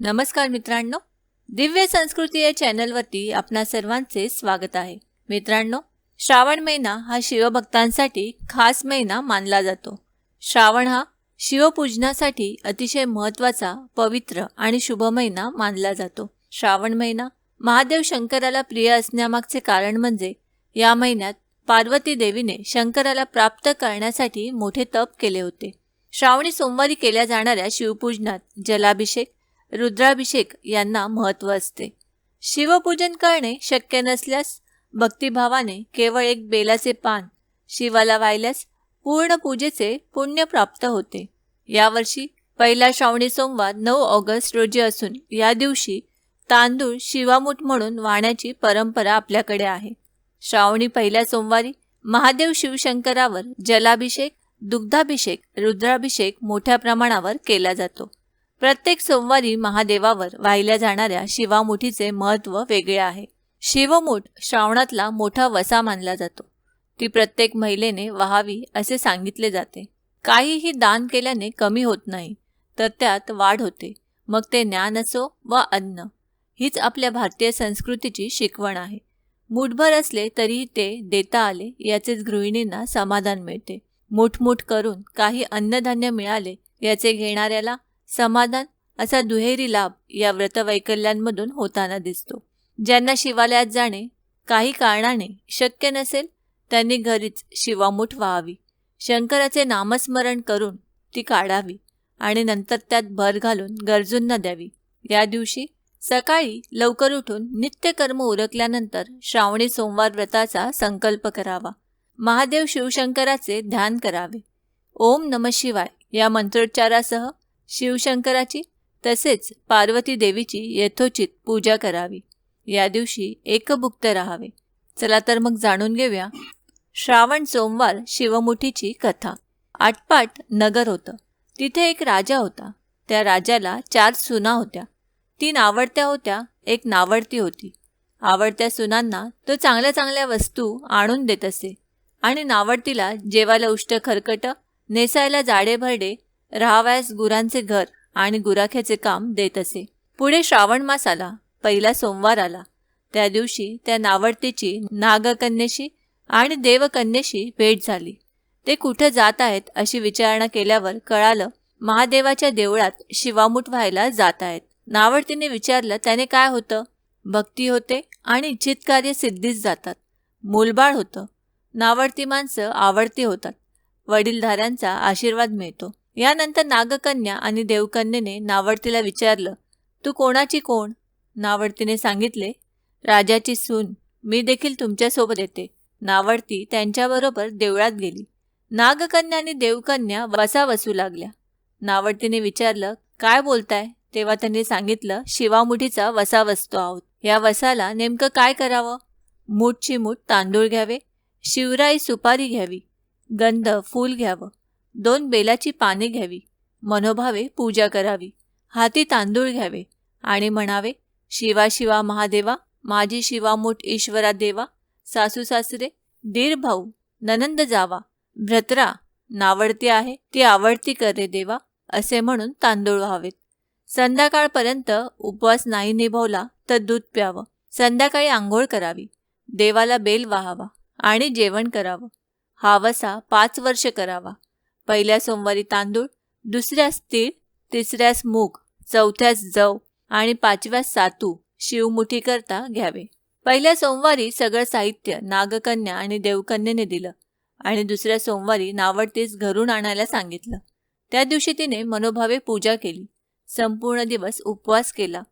नमस्कार मित्रांनो दिव्य संस्कृती या चॅनलवरती आपणा सर्वांचे स्वागत आहे. मित्रांनो श्रावण महिना हा शिवभक्तांसाठी खास महिना मानला जातो. श्रावण हा शिवपूजनासाठी अतिशय महत्त्वाचा पवित्र आणि शुभ महिना मानला जातो. श्रावण महिना महादेव शंकराला प्रिय असण्यामागचे कारण म्हणजे या महिन्यात पार्वती देवीने शंकराला प्राप्त करण्यासाठी मोठे तप केले होते. श्रावणी सोमवारी केल्या जाणाऱ्या शिवपूजनात जलाभिषेक रुद्राभिषेक यांना महत्त्व असते. शिवपूजन करणे शक्य नसल्यास भक्तिभावाने केवळ एक बेलाचे पान शिवाला वाहिल्यास पूर्ण पूजेचे पुण्य प्राप्त होते. यावर्षी पहिला श्रावणी सोमवार नऊ ऑगस्ट रोजी असून या दिवशी तांदूळ शिवामूठ म्हणून वाहण्याची परंपरा आपल्याकडे आहे. श्रावणी पहिल्या सोमवारी महादेव शिवशंकरावर जलाभिषेक दुग्धाभिषेक रुद्राभिषेक मोठ्या प्रमाणावर केला जातो. प्रत्येक सोमवारी महादेवावर वाहिल्या जाणाऱ्या शिवामुठीचे महत्त्व वेगळे आहे. शिवमूठ श्रावणातला मोठा वसा मानला जातो. ती प्रत्येक महिलेने व्हावी असे सांगितले जाते. काहीही दान केल्याने कमी होत नाही तर त्यात वाढ होते. मग ते ज्ञान असो वा अन्न हीच आपल्या भारतीय संस्कृतीची शिकवण आहे. मूठभर असले तरीही ते देता आले याचेच गृहिणींना समाधान मिळते. मुठमुठ करून काही अन्नधान्य मिळाले याचे घेणाऱ्याला समाधान असा दुहेरी लाभ या व्रतवैकल्यांमधून होताना दिसतो. ज्यांना शिवालयात जाणे काही कारणाने शक्य नसेल त्यांनी घरीच शिवामूठ व्हावी. शंकराचे नामस्मरण करून ती काढावी आणि नंतर त्यात भर घालून गरजूंना द्यावी. या दिवशी सकाळी लवकर उठून नित्यकर्म उरकल्यानंतर श्रावणी सोमवार व्रताचा संकल्प करावा. महादेव शिवशंकराचे ध्यान करावे. ओम नम शिवाय या मंत्रोच्चारासह शिवशंकराची तसेच पार्वती देवीची यथोचित पूजा करावी. या दिवशी एकभुक्त राहावे. चला तर मग जाणून घेऊया श्रावण सोमवार शिवमुठीची कथा. आटपाट नगर होतं. तिथे एक राजा होता. त्या राजाला चार सुना होत्या. तीन आवडत्या होत्या एक नावडती होती. आवडत्या सुनांना तो चांगल्या चांगल्या वस्तू आणून देत असे. आणि नावडतीला जेवायला उष्ट खरकट नेसायला जाडे भरडे राहावयास गुरांचे घर आणि गुराख्याचे काम देत असे. पुढे श्रावण मास आला. पहिला सोमवार आला. त्या दिवशी त्या नावडतीची नागकन्येशी आणि देवकन्येशी भेट झाली. ते कुठं जात आहेत अशी विचारणा केल्यावर कळालं महादेवाच्या देवळात शिवामूठ व्हायला जात आहेत. नावडतीने विचारलं त्याने काय होतं? भक्ती होते आणि इच्छित कार्य सिद्धीच जातात. मूलबाळ होतं. नावडती माणसं आवडती होतात. वडीलधाऱ्यांचा आशीर्वाद मिळतो. यानंतर नागकन्या आणि देवकन्येने नावडतीला विचारलं तू कोणाची कोण? नावडतीने सांगितले राजाची सून. मी देखील तुमच्यासोबत येते. नावडती त्यांच्याबरोबर देवळात गेली. नागकन्या आणि देवकन्या वसा वसू लागल्या. नावडतीने विचारलं काय बोलताय? तेव्हा त्यांनी सांगितलं शिवामुठीचा वसा वसतो आहोत. या वसाला नेमकं काय करावं? मूठची मूठ तांदूळ घ्यावे शिवराई सुपारी घ्यावी गंध फूल घ्यावं. दोन बेलाची पाने घ्यावी. मनोभावे पूजा करावी. हाती तांदूळ घ्यावे. आणि म्हणावे शिवा शिवा महादेवा माझी शिवामूठ ईश्वरा देवा सासू सासरे दीर भाऊ ननंद जावा भ्रतरा नावडती आहे ती आवडती करे देवा असे म्हणून तांदूळ व्हावेत. संध्याकाळपर्यंत उपवास नाही निभवला तर दूध प्यावं. संध्याकाळी आंघोळ करावी. देवाला बेल वाहावा आणि जेवण करावं. हा वसा पाच वर्ष करावा. पहिल्या सोमवारी तांदूळ दुसऱ्यास तीळ तिसऱ्यास मूग चौथ्यास जव आणि पाचव्यास सातू शिवमुठी करता घ्यावे. पहिल्या सोमवारी सगळं साहित्य नागकन्या आणि देवकन्येने दिलं आणि दुसऱ्या सोमवारी नावडतीस घरून आणायला सांगितलं. त्या दिवशी तिने मनोभावे पूजा केली. संपूर्ण दिवस उपवास केला.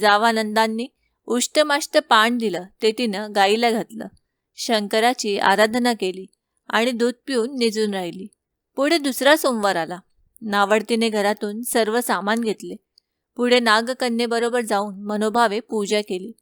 जावानंदांनी उष्टमाष्ट पान दिलं ते तिनं गाईला घातलं. शंकराची आराधना केली आणि दूध पिऊन निजून राहिली. पुढे दुसरा सोमवार आला. नावडतीने घरातून सर्व सामान घेतले. पुढे नागकन्येबरोबर जाऊन मनोभावे पूजा केली.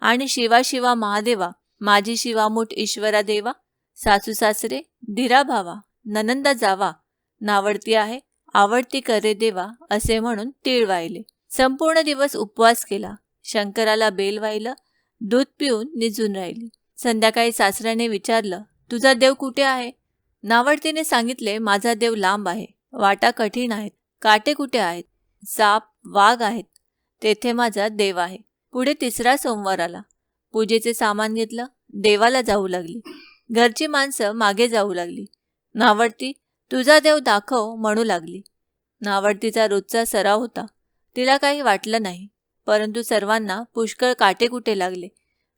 आणि शिवा शिवा महादेवा माझी शिवामूठ ईश्वरा देवा सासू सासरे धीरा भावा ननंदा जावा नावडती आहे आवडती करे देवा असे म्हणून तीळ वाहिले. संपूर्ण दिवस उपवास केला. शंकराला बेल वाहिलं. दूध पिऊन निजून राहिली. संध्याकाळी सासऱ्याने विचारलं तुझा देव कुठे आहे? नावडतीने सांगितले माझा देव लांब आहे वाटा कठीण आहेत काटे कुठे आहेत साप वाघ आहेत तेथे माझा देव आहे. पुढे तिसरा सोमवार आला. पूजेचे सामान घेतलं देवाला जाऊ लागली. घरची माणसं मागे जाऊ लागली. नावडती तुझा देव दाखव म्हणू लागली. नावडतीचा रोजचा सराव होता. तिला काही वाटलं नाही परंतु सर्वांना पुष्कळ काटेकुटे लागले.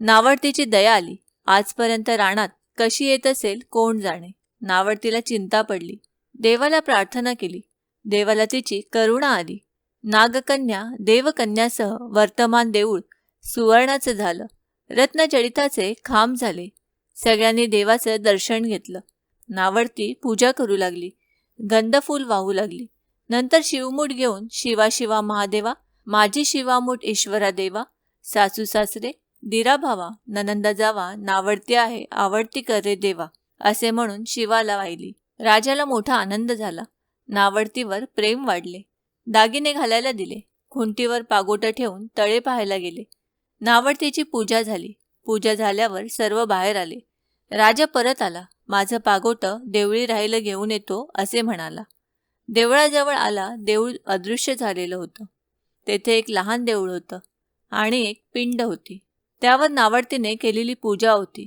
नावडतीची दया आली. आजपर्यंत राणात कशी येत असेल कोण जाणे. नावडतीला चिंता पडली. देवाला प्रार्थना केली. देवाला तिची करुणा आली. नागकन्या देवकन्यासह वर्तमान देऊळ सुवर्णाचं झालं. रत्नचरिताचे खांब झाले. सगळ्यांनी देवाचं दर्शन घेतलं. नावडती पूजा करू लागली. गंधफूल वाहू लागली. नंतर शिवमूठ घेऊन शिवा शिवा महादेवा माझी शिवामूठ ईश्वरा देवा सासू सासरे दिरा भावा ननंदा जावा नावडती आहे आवडती करे देवा. असे म्हणून शिवाला वाहिली. राजाला मोठा आनंद झाला. नावडतीवर प्रेम वाढले. दागिने घालायला दिले. खुंटीवर पागोटं ठेवून तळे पाहायला गेले. नावडतीची पूजा झाली. पूजा झाल्यावर सर्व बाहेर आले. राजा परत आला. माझं पागोटं देवळी राहिलं घेऊन येतो असे म्हणाला. देवळाजवळ आला देऊळ अदृश्य झालेलं होतं. तेथे एक लहान देऊळ होतं आणि एक पिंड होती. त्यावर नावडतीने केलेली पूजा होती.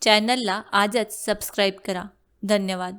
चॅनलला आजच सबस्क्राईब करा. धन्यवाद.